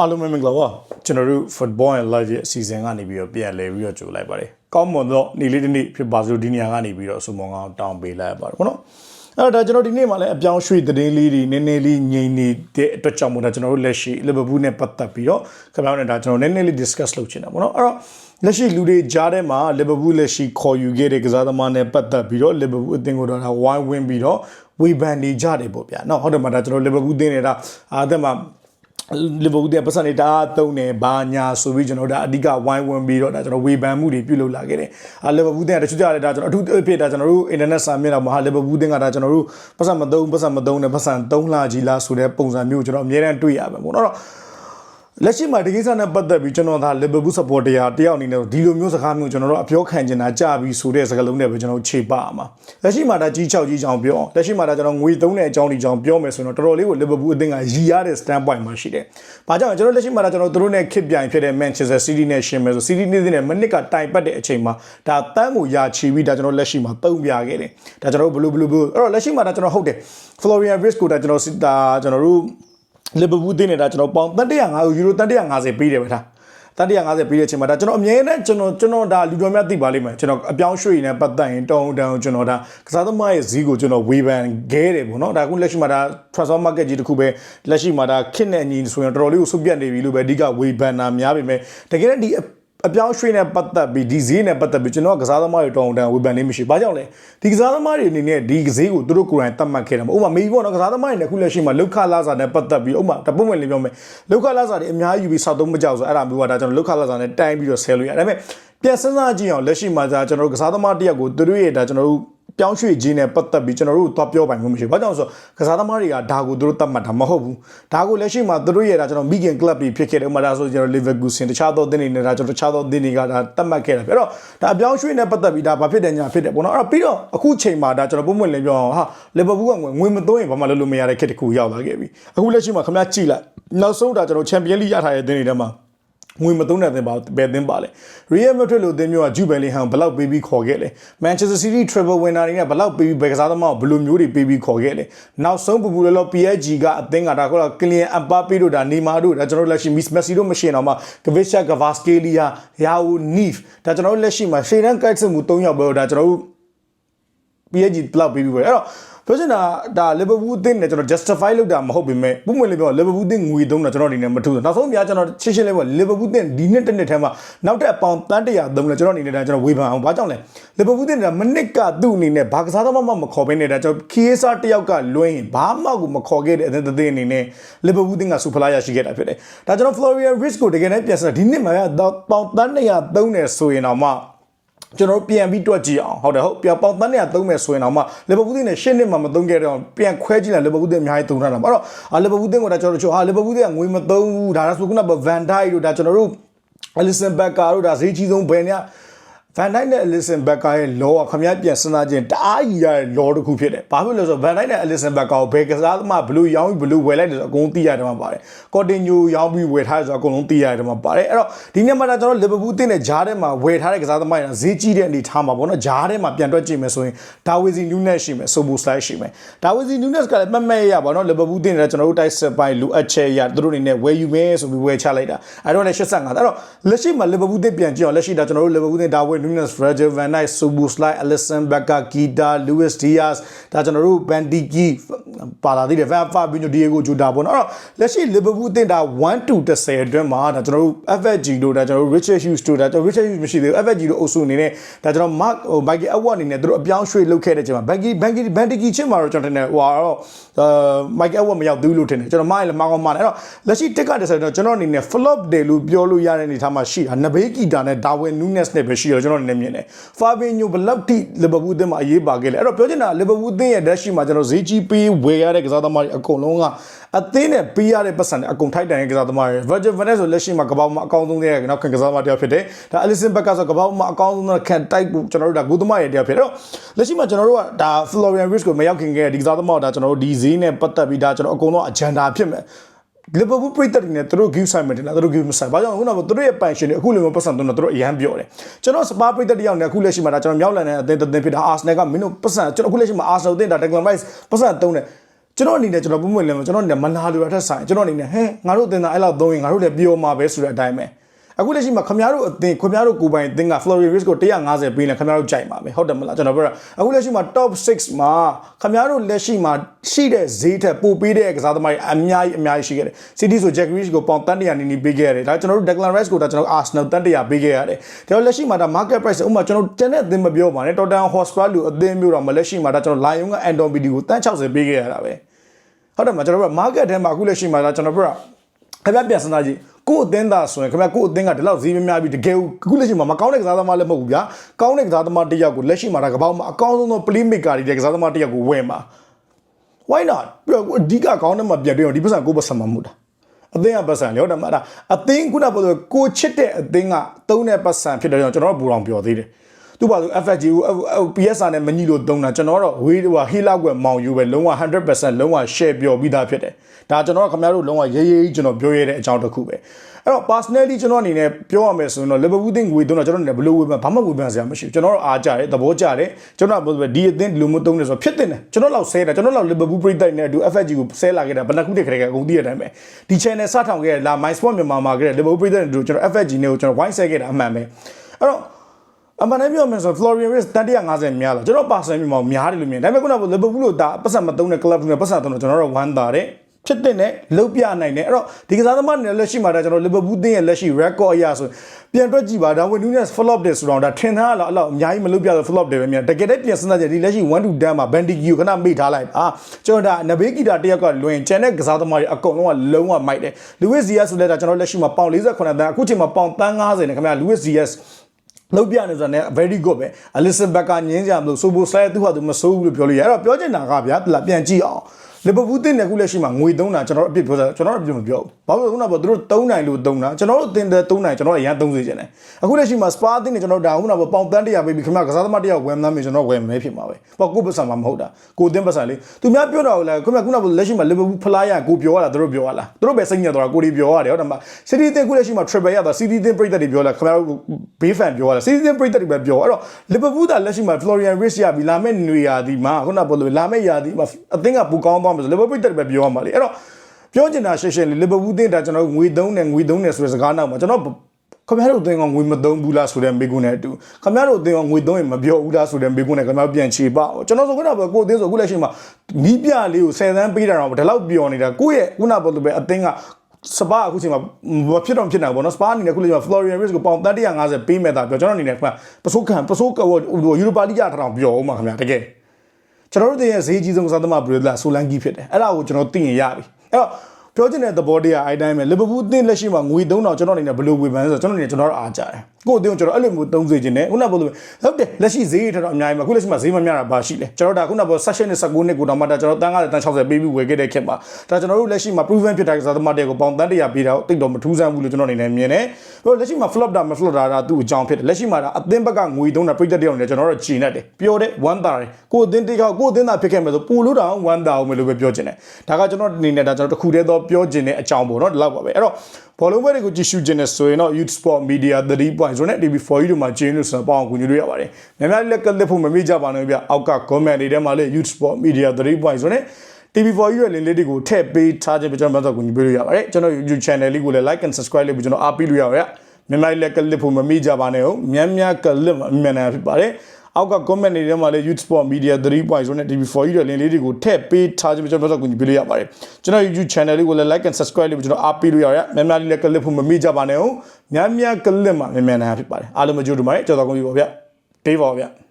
အားလုံးပဲမင်္ဂလာပါကျွန်တော်တို့ Football and Live ရဲ့အစီအစဉ်ကနေပြီးတော့ပြန်လည်ပြီးတော့ကြိုလိုက်ပါတယ်ကောင်းမွန်တော့နေ့လေးတစ်နေ့ဖြစ်ပါစို့ဒီနေရာကနေပြီးတော့အစုံမောင်းအောင်တောင်းပေးလိုက်ပါတယ်ဘောနော်အဲ့တော့ဒါကျွန်တော်ဒီနေ့မှလည်းအပြောင်းရွှေ့သတင်းလေးတွေနည်းနည်းလေးငြိမ်နေတဲ့အတွက်ကြောင့်မို့ဒါကျွန်တော်တို့လက်ရှိလီဗာပူးနဲ့ပတ်သက်ပြီးတော့ခင်ဗျားတို့ဒါကျွန်တော်နည်းနည်းလေး discuss လုပ်ချင်တာပေါ့နော်အဲ့တော့လက်ရှိလူတွေကြားထဲမှာလီဗာပူးလက်ရှိခေါ်ယူခဲ့တဲ့ကစားသမားနဲ့ပတ်သက်ပြီးတော့လီဗာပူးအသင်းကိုတော့ဒါဝိုင်းဝင်းပြီးတော့ဝေဖန်နေကြတယ်ပေါ့ဗျာနော်ဟုတ်တယ်မှာဒါကျွန်တော်လီဗာပူးအသင်းနဲ့ဒါအဲ့ဒါမှာ လီဗာပူးတဲ့ပတ်စံတွေဒါသုံးတယ်ဘာညာဆိုပြီးကျွန်တော်ဒါအဓိကဝိုင်းဝန်းပြီးတော့ဒါကျွန်တော်ဝေဖန်မှုတွေပြုလုပ်လာခဲ့တယ်။အာလီဗာပူးတဲ့တချို့ကြတယ်ဒါကျွန်တော်အထူးအဖြစ်ဒါကျွန်တော်တို့ internet စာမျက်နှာမှာဟာလီဗာပူးတဲ့ကဒါကျွန်တော်တို့ပတ်စံမသုံးပတ်စံမသုံးနဲ့ပတ်စံသုံးလာကြီးလားဆိုတဲ့ပုံစံမျိုးကျွန်တော်အများအားတွေ့ရပါဘူး။အဲ့တော့ လက်ရှိမှာဒီကိစ္စနဲ့ပတ်သက်ပြီးကျွန်တော်ဒါ Liverpool supporter တယောက်အနေနဲ့ဒီလိုမျိုးစကားမျိုးကျွန်တော်တို့အပြောခံချင်တာကြပြီဆိုတဲ့စကားလုံးနဲ့ပဲကျွန်တော်ခြေပအောင်ပါလက်ရှိမှာဒါကြီး6ကြီးချောင်းပြောလက်ရှိမှာဒါကျွန်တော်ငွေသုံးတဲ့အကြောင်းဒီကြောင်းပြောမယ်ဆိုတော့တော်တော်လေးကို Liverpool အသင်းကရည်ရတဲ့ stand point မှာရှိတယ်။ဘာကြောင့်လဲကျွန်တော်လက်ရှိမှာဒါကျွန်တော်တို့နဲ့ခစ်ပြိုင်ဖြစ်တဲ့ Manchester City နဲ့ရှင်မယ်ဆို City နေ့စဉ်နဲ့မနစ်ကတိုင်ပတ်တဲ့အချိန်မှာဒါတန်းကိုရာချီပြီးဒါကျွန်တော်လက်ရှိမှာတုံးပြခဲ့တယ်။ဒါကျွန်တော်တို့ဘလူးဘလူးဘလူးအဲ့တော့လက်ရှိမှာဒါကျွန်တော်ဟုတ်တယ် Florian Wirtz ကိုဒါကျွန်တော်ဒါကျွန်တော်တို့ လီဗာပူးတင်းနေတာကျွန်တော်ပေါင်350ယူရို350ပေးတယ်ပဲထား350ပေးတဲ့အချိန်မှာဒါကျွန်တော်အမြဲတမ်းကျွန်တော်ကျွန်တော်ဒါလူတော်များသိပါလိမ့်မယ်ကျွန်တော်အပြောင်းရွှေ့နေပတ်သက်ရင်တောင်းတန်းကျွန်တော်ဒါကစားသမားရဲ့ဈေးကိုကျွန်တော်ဝေဖန်ခဲတယ်ပေါ့နော်ဒါအခုလက်ရှိမှာဒါ transfer market ကြီးတစ်ခုပဲလက်ရှိမှာဒါခစ်နဲ့အညီဆိုရင်တော်တော်လေးကိုစုပ်ပြတ်နေပြီလို့ပဲအဓိကဝေဖန်တာများပေမဲ့တကယ်တော့ဒီ အပြောင်းရွှေ့နဲ့ပတ်သက်ပြီးဒီဈေးနဲ့ပတ်သက်ပြီးကျွန်တော်ကစားသမားတွေတောင်းတန်ဝေဖန်နေမရှိ။ဘာကြောင့်လဲ။ဒီကစားသမားတွေအနေနဲ့ဒီဈေးကိုသူတို့ကိုယ်တိုင်သတ်မှတ်ခဲ့တာမဟုတ်။ဥပမာမေးပေါ့နော်ကစားသမားတွေနဲ့ခုလက်ရှိမှာလောက်ခလာစာနဲ့ပတ်သက်ပြီးဥပမာတပုံဝင်လေးပြောမယ်။လောက်ခလာစာတွေအများကြီးယူပြီးစောက်သုံးမကြောက်ဆိုအဲ့ဒါမျိုးကဒါကျွန်တော်လောက်ခလာစာနဲ့တိုင်းပြီးတော့ဆဲလို့ရတယ်။ဒါပေမဲ့ပြန်စဉ်းစားကြည့်အောင်လက်ရှိမှာဒါကျွန်တော်တို့ကစားသမားတယောက်ကိုသူတို့ရဲ့ဒါကျွန်တော်တို့ ပြောင်းရွှေ့ခြင်းနဲ့ပတ်သက်ပြီးကျွန်တော်တို့သွားပြောပိုင်မှုမရှိဘူး။ဘာကြောင့်လဲဆိုတော့ကစားသမားတွေကဒါကိုသူတို့တတ်မှတ်တာမဟုတ်ဘူး။ဒါကိုလက်ရှိမှာသူတို့ရဲ့ဒါကျွန်တော် Migan Club တွေဖြစ်ခဲ့တယ်ဥပမာဒါဆိုကျွန်တော် Leverkusen တခြားသောအသင်းတွေနဲ့ဒါကျွန်တော်တခြားသောအသင်းတွေကဒါတတ်မှတ်ခဲ့တာပဲ။အဲ့တော့ဒါအပြောင်းရွှေ့နဲ့ပတ်သက်ပြီးဒါဘာဖြစ်တယ်ညာဖြစ်တယ်ပေါ့နော်။အဲ့တော့ပြီးတော့အခုချိန်မှာဒါကျွန်တော်ပုံမှန်လင်းပြောအောင်ဟာ Liverpool ကငွေမသွင်းရင်ဘာမှလုပ်လို့မရတဲ့ခေတ်တစ်ခုရောက်လာခဲ့ပြီ။အခုလက်ရှိမှာခင်ဗျားကြည့်လိုက်နောက်ဆုံးဒါကျွန်တော် Champions League ရထားတဲ့အသင်းတွေထဲမှာ ငွေမသုံးတဲ့သင်ပါဘယ်သင်ပါလဲ Real Madrid လို့အသင်းမျိုးကဂျူဘယ်လင်ဟန်ဘလောက်ပေးပြီးခေါ်ခဲ့လဲ Manchester City Treble winner တွေနဲ့ဘလောက်ပေးပြီးဘယ်ကစားသမားကိုဘယ်လိုမျိုးတွေပေးပြီးခေါ်ခဲ့လဲနောက်ဆုံးပူပူလောလော PSG ကအသင်းကဒါခေါ်ကလီယန်အပါပေးတို့ဒါနေမာတို့ဒါကျွန်တော်တို့လက်ရှိ Miss Messi တို့မရှိရင်တော့မှ Kvacha Kvaratskhelia Yao Nif ဒါကျွန်တော်တို့လက်ရှိမှာရှေ့တန်းကိုက်စစ်မှု၃ယောက်ပဲဒါကျွန်တော်တို့ PSG ဘလောက်ပေးပြီးပဲအဲ့တော့ ပြောချင်တာဒါ Liverpool အသင်းနဲ့ကျွန်တော် justify လုပ်တာမဟုတ်ပေမဲ့ပုံမှန်လေးပြော Liverpool အသင်းငွေသုံးတာကျွန်တော်အနေနဲ့မထူးဘူးနောက်ဆုံးအများကျွန်တော်ရှင်းရှင်းလေးပြော Liverpool အသင်းဒီနှစ်တစ်နှစ်ထဲမှာနောက်ထပ်ပေါင်တန်းတရာသုံးလဲကျွန်တော်အနေနဲ့ဒါကျွန်တော်ဝေဖန်အောင်ဘာကြောင့်လဲ Liverpool အသင်းကမနစ်ကသူ့အနေနဲ့ဘာကစားသမားမှမခေါ်ဘဲနေတာကျွန်တော် Kiesa တယောက်ကလွှဲရင်ဘာမှကိုမခေါ်ခဲ့တဲ့အသင်းအသင်းအနေနဲ့ Liverpool အသင်းကစူဖလာရရှိခဲ့တာဖြစ်တယ်ဒါကျွန်တော် Florian Wirtz ကိုတကယ်နဲ့ပြန်စတာဒီနှစ်မှာပေါင်တန်းတရာသုံးတယ်ဆိုရင်တော့မှ ကျွန်တော်ပြန်ပြီးတွက်ကြည့်အောင်ဟုတ်တယ်ဟုတ်ပြန်ပေါင်တန်းနဲ့သုံးမယ်ဆိုရင်တော့မှလီဗာပူးတင်းနဲ့ရှင်းနှစ်မှမသုံးခဲ့တော့ပြန်ခွဲကြည့်လိုက်လီဗာပူးတင်းအများကြီးသုံးထားတာပါအဲ့တော့အာလီဗာပူးတင်းကဒါကျွန်တော်တို့ဟာလီဗာပူးတင်းကငွေမသုံးဘူးဒါဆိုခုနကဗန်ဒိုက်တို့ဒါကျွန်တော်တို့အလီဆန်ဘက်ကာတို့ဒါဈေးကြီးဆုံးဘယ်နေ ဗန်ဒိုက်နဲ့အလီဆန်ဘက်ကာရဲ့လောကခမရပြန်စဉ်းစားခြင်းတအားကြီးရတဲ့လောတစ်ခုဖြစ်တယ်။ဘာဖြစ်လို့လဲဆိုတော့ဗန်ဒိုက်နဲ့အလီဆန်ဘက်ကာကိုဘယ်ကစားသမားဘလို့ရောင်းပြီးဘလို့ဝယ်လိုက်တယ်ဆိုအကုန်သိရတယ်မှာပါတယ်။ကော်တင်ညိုရောင်းပြီးဝယ်ထားတယ်ဆိုအကုန်လုံးသိရတယ်မှာပါတယ်။အဲ့တော့ဒီနေ့မှတော့ကျွန်တော်လီဗာပူးတင်းနဲ့ဂျားထဲမှာဝယ်ထားတဲ့ကစားသမားတွေကဈေးကြီးတဲ့အနေထားမှာပေါ့နော်။ဂျားထဲမှာပြန်တွက်ကြည့်မယ်ဆိုရင်ဒါဝီစီနူးနက်ရှိမယ်ဆိုဘူစလိုက်ရှိမယ်။ဒါဝီစီနူးနက်ကလည်းမမဲ့ရပါတော့လီဗာပူးတင်းနဲ့ကျွန်တော်တို့တိုက်စစ်ပိုင်းလူအပ်ချက်ရသူတို့အနေနဲ့ဝယ်ယူမယ်ဆိုပြီးဝယ်ချလိုက်တာ။အဲ့တော့လည်း85အဲ့တော့လက်ရှိမှာလီဗာပူးတင်းပြန်ကြည့်အောင်လက်ရှိဒါကျွန်တော်တို့လီဗာပူးတင်းဒါဝီနူးနက် Virgil van Dijk Soboslai Alisson Becker Keita Luis Diaz ဒါကျွန်တော်တို့ Bandiki ပါလာသေးတယ် Van Fabinho Diego Jota ပေါ့နော်အဲ့တော့လက်ရှိ Liverpool အသင်းဒါ1 to 10အတွင်းမှာဒါကျွန်တော်တို့ FFG တို့ဒါကျွန်တော်တို့ Richard Hughes တို့ဒါကျွန်တော် Richard Hughes မရှိသေးဘူး FFG တို့အုပ်စုအနေနဲ့ဒါကျွန်တော် Mark ဟို Michael Edward အနေနဲ့သူတို့အပြောင်းရွှေ့လုပ်ခဲ့တဲ့ချိန်မှာ Banky Banky Bandiki ချင်းမှာတော့ကျွန်တော်ထင်တယ်ဟိုကတော့အာ Michael Edward မရောက်သေးဘူးလို့ထင်တယ်ကျွန်တော်မိုင်းလည်းမကောင်းမှန်းအဲ့တော့လက်ရှိတက်ကတဲ့ဆိုတော့ကျွန်တော်အနေနဲ့ flop တယ်လို့ပြောလို့ရတဲ့အနေထားမှာရှိတာနဘေးကီတာနဲ့ Darwin Nunes နဲ့ပဲရှိတော့ကျွန်တော်အနေနဲ့မြင်တယ် Fabinho ဘလောက်ထိ Liverpool အသင်းမှာအရေးပါခဲ့လဲအဲ့တော့ပြောချင်တာ Liverpool အသင်းရဲ့ dash မှာကျွန်တော်ဈေးကြီးပေးဝယ်ရတဲ့ကစားသမားတွေအကုန်လုံးကအသင်းနဲ့ပေးရတဲ့ပတ်စံတွေအကုန်ထိုက်တန်ရဲ့ကစားသမားတွေ Virgil van Dijk ဆိုလက်ရှိမှာကပောက်မှာအကောင်းဆုံးတဲ့နောက်ခံကစားသမားတစ်ယောက်ဖြစ်တယ်ဒါ Alisson Becker ဆိုကပောက်မှာအကောင်းဆုံးတဲ့ခံတိုက်ဖို့ကျွန်တော်တို့ဒါဂိုးသမားရဲ့တစ်ယောက်ဖြစ်တယ်တော့လက်ရှိမှာကျွန်တော်တို့ကဒါ Florian Wirtz ကိုမရောက်ခင်ခဲ့တဲ့ဒီကစားသမားကိုဒါကျွန်တော်တို့ဒီဈေးနဲ့ပတ်သက်ပြီးဒါကျွန်တော်အကုန်လုံးအဂျန်ဒါဖြစ်မယ် လီဗာပူးပရိသတ်တွေနဲ့သူတို့ give sign မတင်လားသူတို့ give မ sign ဘာကြောင့်ခုနကသူတို့ရဲ့ပိုင်ရှင်တွေအခုလည်းမပတ်စံတော့သူတို့အရန်ပြောတယ်ကျွန်တော်စပါပရိသတ်တယောက်နဲ့အခုလက်ရှိမှာဒါကျွန်တော်မြောက်လန်နဲ့အသင်းအသင်းဖြစ်တာ Arsenal ကမင်းတို့ပတ်စံကျွန်တော်အခုလက်ရှိမှာ Arsenal အသင်းဒါ Declan Rice ပတ်စံတုံးတယ်ကျွန်တော်အနေနဲ့ကျွန်တော်ပုံမှန်လည်းကျွန်တော်အနေနဲ့မနာလိုတာထက်ဆိုင်ကျွန်တော်အနေနဲ့ဟဲငါတို့အတင်သားအဲ့လောက်သုံးရင်ငါတို့လည်းပြောမှာပဲဆိုတဲ့အတိုင်းပဲ အခုလက်ရှိမှာခမရတို့အတင်ခမရတို့ကိုပိုင်အတင်က Flurry Risk ကို150ပေးရင်ခမရတို့ကြိုက်ပါပဲဟုတ်တယ်မလားကျွန်တော်ပြောတာအခုလက်ရှိမှာ top 6မှာခမရတို့လက်ရှိမှာရှိတဲ့ဈေးထက်ပိုပေးတဲ့ကစားသမားတွေအများကြီးအများကြီးရှိခဲ့တယ် City ဆို Jack Grealish ကိုပေါင်တန်း100နီးနီးပေးခဲ့ရတယ်ဒါကျွန်တော်တို့ Declan Rice ကိုဒါကျွန်တော် Arsenal တန်း100ပေးခဲ့ရတယ်ဒါတော့လက်ရှိမှာဒါ market price ဥပမာကျွန်တော်တန်တဲ့အသင်းမပြောပါနဲ့ Tottenham Hotspur လူအသင်းမျိုးတော့မလက်ရှိမှာဒါကျွန်တော် Lion က Anton BD ကိုတန်း60ပေးခဲ့ရတာပဲဟုတ်တယ်မကျွန်တော်တို့ market ထဲမှာအခုလက်ရှိမှာကျွန်တော်တို့ကခင်ဗျပြန်စဉ်းစားကြည့် ကို့အသင်းသားဆိုရင်ခင်ဗျကို့အသင်းကဒီလောက်ဈေးမများပြီးတကယ်အခုလက်ရှိမှာမကောင်းတဲ့ကစားသမားလည်းမဟုတ်ဘူးဗျာကောင်းတဲ့ကစားသမားတစ်ယောက်ကိုလက်ရှိမှာဒါကပောက်မှာအကောင်းဆုံးသော playmaker တွေတဲ့ကစားသမားတစ်ယောက်ကိုဝယ်မှာ why not ပြီးတော့အဓိကကောင်းတဲ့မှာပြတ်တယ်ဒီပတ်စံကိုပတ်စံမမှုတာအသင်းကပတ်စံလေဟုတ်တယ်မလားအသင်းခုနကပြောကိုချစ်တဲ့အသင်းကသုံးတဲ့ပတ်စံဖြစ်တယ်ကျွန်တော်တို့ဘူအောင်ပြောသေးတယ် သူပါဆို FFG ကို PSR နဲ့မညီလို့သုံးတာကျွန်တော်တော့ဝေးဟိုဟီလောက်ကွယ်မောင်ယူပဲလုံးဝ100%လုံးဝ share ပြောပြီးသားဖြစ်တယ်ဒါကျွန်တော်ကခင်ဗျားတို့လုံးဝရေးရေးကျွန်တော်ပြောရတဲ့အကြောင်းတစ်ခုပဲအဲ့တော့ personally ကျွန်တော်အနေနဲ့ပြောရမယ်ဆိုရင်တော့ Liverpool တင်ငွေသုံးတော့ကျွန်တော်အနေနဲ့ဘယ်လိုဝေဖန်ဘာမှဝေဖန်စရာမရှိဘူးကျွန်တော်တို့အားကြတယ်သဘောကျတယ်ကျွန်တော်ကဒီအသင်းဒီလိုမျိုးသုံးနေဆိုဖြစ်တင်တယ်ကျွန်တော်လောက်ဆဲတာကျွန်တော်လောက် Liverpool ပြည်တိုက်နဲ့အတူ FFG ကိုဆဲလာခဲ့တာဘယ်နှခုတည်းခရက်ကအကုန်သိရတဲ့အတိုင်းပဲဒီ channel စထောင်ခဲ့တဲ့လာ My Sport မြန်မာမှာခဲ့တဲ့ Liverpool ပြည်တိုက်နဲ့အတူကျွန်တော် FFG နဲ့ကိုကျွန်တော်ဝိုင်းဆဲခဲ့တာအမှန်ပဲအဲ့တော့ အမှန်တမ်းပြောမယ်ဆို Florian Wirtz 150များလားကျွန်တော်ပါဆန်မြန်မာများတယ်လို့မြင်ဒါပေမဲ့ခုနက Liverpool လို့ဒါပတ်စံမသုံးတဲ့ club နဲ့ပတ်စံသုံးတော့ကျွန်တော်တို့ဝမ်းသာတယ်ဖြစ်တဲ့နဲ့လုတ်ပြနိုင်တယ်အဲ့တော့ဒီကစားသမားတွေလက်ရှိမှာဒါကျွန်တော် Liverpool တင်းရဲ့လက်ရှိ record အရဆိုပြန်တွက်ကြည့်ပါဒါဝင် Nunes flop တယ်ဆိုတော့ဒါထင်ထားလားအဲ့လောက်အများကြီးမလုတ်ပြတော့ flop တယ်ပဲမြန်တကယ်တည်းပြန်စဉ်းစားကြည့်ဒီလက်ရှိ1 to 10မှာ Bandy ကိုခဏမိထားလိုက်အာကျွန်တော်ဒါနဘေးဂီတာတယောက်ကလွင်ကျန်တဲ့ကစားသမားတွေအကုန်လုံးကလုံးဝမိုက်တယ် Luis Diaz ဆိုလည်းဒါကျွန်တော်လက်ရှိမှာပေါင်48တန်းအခုချိန်မှာပေါင်30နဲ့ခင်ဗျာ Luis Diaz လောက်ပြနေဆိုတော့ very good ပဲ Elizabeth ကညင်းကြမလို့ဆိုဘိုဆိုင်သူ့ဟာသူမစိုးဘူးလို့ပြောလို့ရအဲ့တော့ပြောချင်တာကဗျာပြန်ကြည့်အောင် လီဗာပူးတင်တဲ့ခုလက်ရှိမှာငွေသုံးတာကျွန်တော်အပြစ်ပြောစားကျွန်တော်အပြစ်မပြောဘူးဘာလို့လဲခုနကပြောသူတို့သုံးနိုင်လို့သုံးတာကျွန်တော်တို့တင်တဲ့သုံးနိုင်ကျွန်တော်အရင်သုံးစေချင်တယ်အခုလက်ရှိမှာစပါတင်နေကျွန်တော်ဒါခုနကပေါင်တန်း100ပေးပြီးခင်ဗျကစားသမားတယောက်ဝယ်မသားမေကျွန်တော်ဝယ်မဲဖြစ်မှာပဲပေါ့ကိုပတ်စံမှာမဟုတ်တာကိုတင်ပတ်စံလေးသူများပြောတာကိုလည်းခင်ဗျခုနကလက်ရှိမှာလီဗာပူးဖလားရကိုပြောရတာသူတို့ပြောရလားသူတို့ပဲစိတ်ညစ်သွားတာကိုဒီပြောရတယ်ဟုတ်တယ်မစီတီတင်ခုလက်ရှိမှာ triple ရတာစီတီတင်ပြိသက်တွေပြောလာခင်ဗျတို့ဘေးဖန်ပြောရလားစီတီတင်ပြိသက်တွေပဲပြောအဲ့တော့လီဗာပူးကလက်ရှိမှာ Florian Wirtz ရပြီလာမယ့်နွေရာသီမှာခုနကပြောလို့လာမယ့်ရာသီမှာအသင်းကပူကောင်းသွားမှာဆိုလီဗာပူးတက်ပဲပြောရမှာလေအဲ့တော့ပြောချင်တာရှင်းရှင်းလေးလီဗာပူးတင်တာကျွန်တော်ငွေသုံးတယ်ငွေသုံးတယ်ဆိုတဲ့စကားနောက်မှာကျွန်တော်ခင်ဗျားတို့အသင်းကငွေမသုံးဘူးလားဆိုတဲ့မိကုန်းနဲ့အတူခင်ဗျားတို့အသင်းကငွေသုံးရင်မပြောဘူးလားဆိုတဲ့မိကုန်းနဲ့ခင်ဗျားပြန်ချေပါကျွန်တော်ဆိုခုနကကိုအသင်းဆိုအခုလက်ရှိမှာနီးပြလေးကို10သန်းပေးတာတော့ဒီလောက်ပျော်နေတာကိုယ့်ရဲ့ခုနကပြောလို့ပဲအသင်းကစပါအခုချိန်မှာမဖြစ်တော့ဖြစ်နေတာပေါ့နော်စပါအနေနဲ့ခုလေးမှာ Florian Wirtz ကိုပေါင်350ပေးမဲ့တာပြောကျွန်တော်အနေနဲ့ခင်ဗျာပစိုးခံပစိုးကဟိုယူရိုပါလိရထားအောင်ပြောအောင်ပါခင်ဗျာတကယ် ကျွန်တော်တို့ရဲ့ဈေးကြီးဆုံးကစားသမားဘရီလာဆိုလန်ကီဖြစ်တယ်အဲ့ဒါကိုကျွန်တော်သိရင်ရပြီအဲ့တော့ ပြောချင်တဲ့သဘောတရားအဲ့တိုင်းပဲလီဗာပူးအသင်းလက်ရှိမှာငွေ3000ကျွန်တော်အနေနဲ့ဘယ်လိုဝေဖန်လဲဆိုတော့ကျွန်တော်အနေနဲ့ကျွန်တော်တို့အားကြတယ်ကို့အသင်းကိုကျွန်တော်အဲ့လိုမျိုးသုံးစေခြင်းနဲ့ခုနကပြောလို့ဟုတ်တယ်လက်ရှိဈေးထတော့အများကြီးမှာခုလက်ရှိမှာဈေးမများတာဘာရှိလဲကျွန်တော်ဒါခုနကပြော session နဲ့19နှစ်ကိုတော့မှဒါကျွန်တော်တန်း90တန်း60ပေးပြီးဝယ်ခဲ့တဲ့ခေတ်မှာဒါကျွန်တော်တို့လက်ရှိမှာ proven ဖြစ်တဲ့ကစားသမားတွေကိုပေါင်တန်း100ပေးတာကိုတိတ်တော့မထူးဆန်းဘူးလို့ကျွန်တော်အနေနဲ့မြင်တယ်ပြီးတော့လက်ရှိမှာ flop တာမ flop တာဒါသူ့အကြောင်းဖြစ်တယ်လက်ရှိမှာဒါအသင်းဘက်ကငွေသုံးတာပြည့်တဲ့တယောက်နေကျွန်တော်တို့ဂျင်းနဲ့တယ်ပြောတယ်1တာတယ်ကို့အသင်းတိတ်ကကို့အသင်းသာဖြစ်ခဲ့မယ်ဆိုပို့လို့တောင်1တာအောင်မယ်လို့ပဲပြောချင်တယ်ဒါကကျွန်တော်အနေနဲ့ဒါကျွန်တော်တခုတည်းသောပြောချင်တဲ့အကြောင်းပေါ့နော်ဒီလောက်ပါပဲအဲ့တော့ဘောလုံးပွဲတွေကိုကြည့်ရှုခြင်းနဲ့ဆိုရင်တော့ Youth Sport Media 3.0နဲ့ TV4 တို့မှာကျင်းလို့ဆိုတော့ပေါအောင်ကူညီလို့ရပါတယ်။များများလက်ကလစ်ဖို့မမေ့ကြပါနဲ့ဗျ။အောက်က comment တွေထဲမှာလည်း Youth Sport Media 3.0နဲ့ TV4 ရဲ့လင်းလေးတွေကိုထည့်ပေးထားခြင်းပဲကျွန်တော်မှတော့ကူညီပေးလို့ရပါတယ်။ကျွန်တော် YouTube channel လေးကိုလည်း like and subscribe လုပ်ပြီးကျွန်တော်အားပေးလို့ရပါတယ်။များများလက်ကလစ်ဖို့မမေ့ကြပါနဲ့ဟုတ်။များများကလစ်မမြန်နိုင်ဖြစ်ပါတယ်။ အောက်က comment တွေထဲမှာလည်း Youth Sport Media 3.0နဲ့ TV4 ရဲ့လင်းလေးတွေကိုထည့်ပေးထားခြင်းပဲကျွန်တော်မှတော့ကူညီပေးလို့ရပါတယ်။ကျွန်တော် YouTube channel လေးကိုလည်း like and subscribe လုပ်ပြီးကျွန်တော်အားပေးလို့ရပါတယ်။များများလက်ကလစ်ဖို့မမေ့ကြပါနဲ့ဟုတ်။များများကလစ်မှမြန်မြန်နိုင်ဖြစ်ပါတယ်။အားလုံးမကြိုးတူပါတယ်ကြောက်တော်ကုန်ပြီပါဗျ။တေးပါဗျ။